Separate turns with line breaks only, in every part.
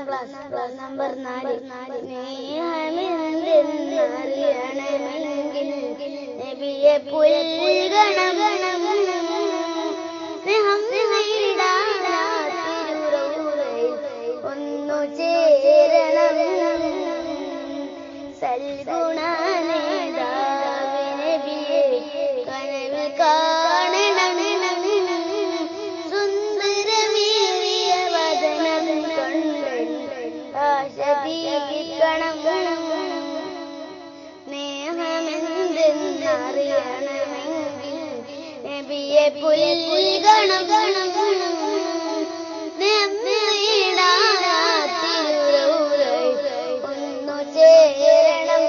ഒന്നാം class class number നാല് സ്നേഹമെന്തെന്നറിയണമെങ്കിൽ നബിയെ പുൽഗണം ഒന്നു ചേരണം.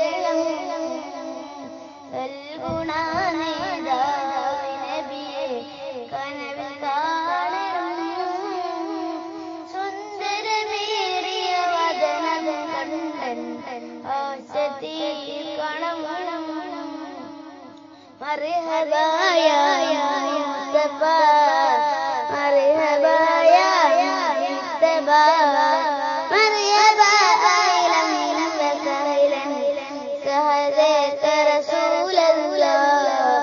മർഹബായ മുസ്തഫ മർഹബായ മുസ്തഫ മർഹബാ അഹ്ലൻ വസഹ്ലൻ സഹദക റസൂലല്ലാഹ്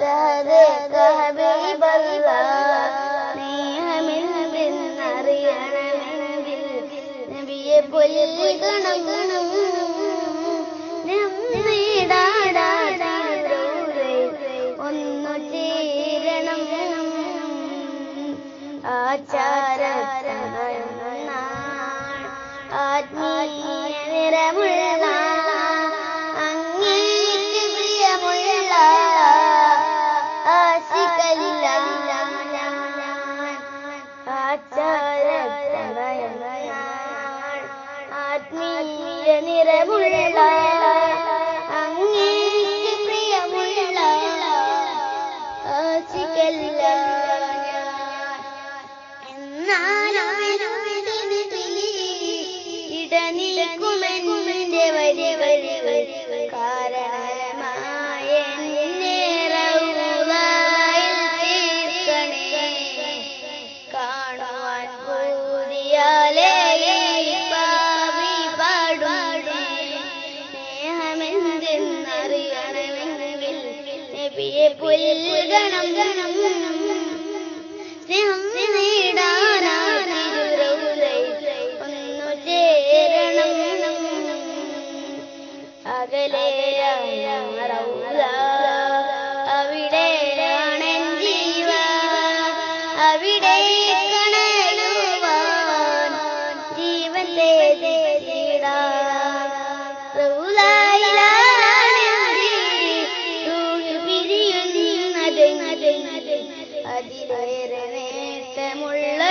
സഹദക ഹബീബല്ലാഹ് സ്നേഹമെന്തെന്നറിയണമെങ്കിൽ നബിയെ പൊല്ലിക്കണം ഒന്നു ആചാര ആത്മീയ നിറമുള്ള ഇടനിൽക്കുമെന്റെ വരി സ്നേഹം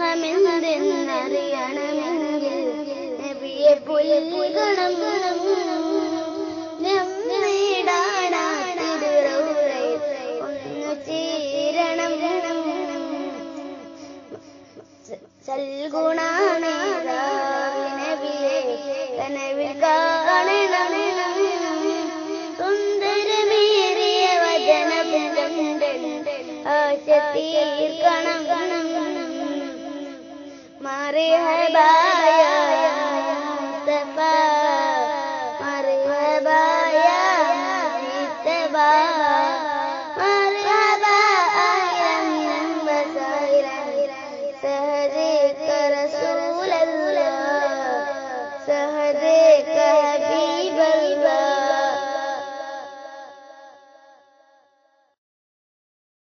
സ്നേഹമെന്തെന്നറിയണമെങ്കിൽ നബിയെ ചേരണം. സൽഗുണനബിയെ കനവിൽ കാണണം مرحبا يا مصطفى مرحبا يا مصطفى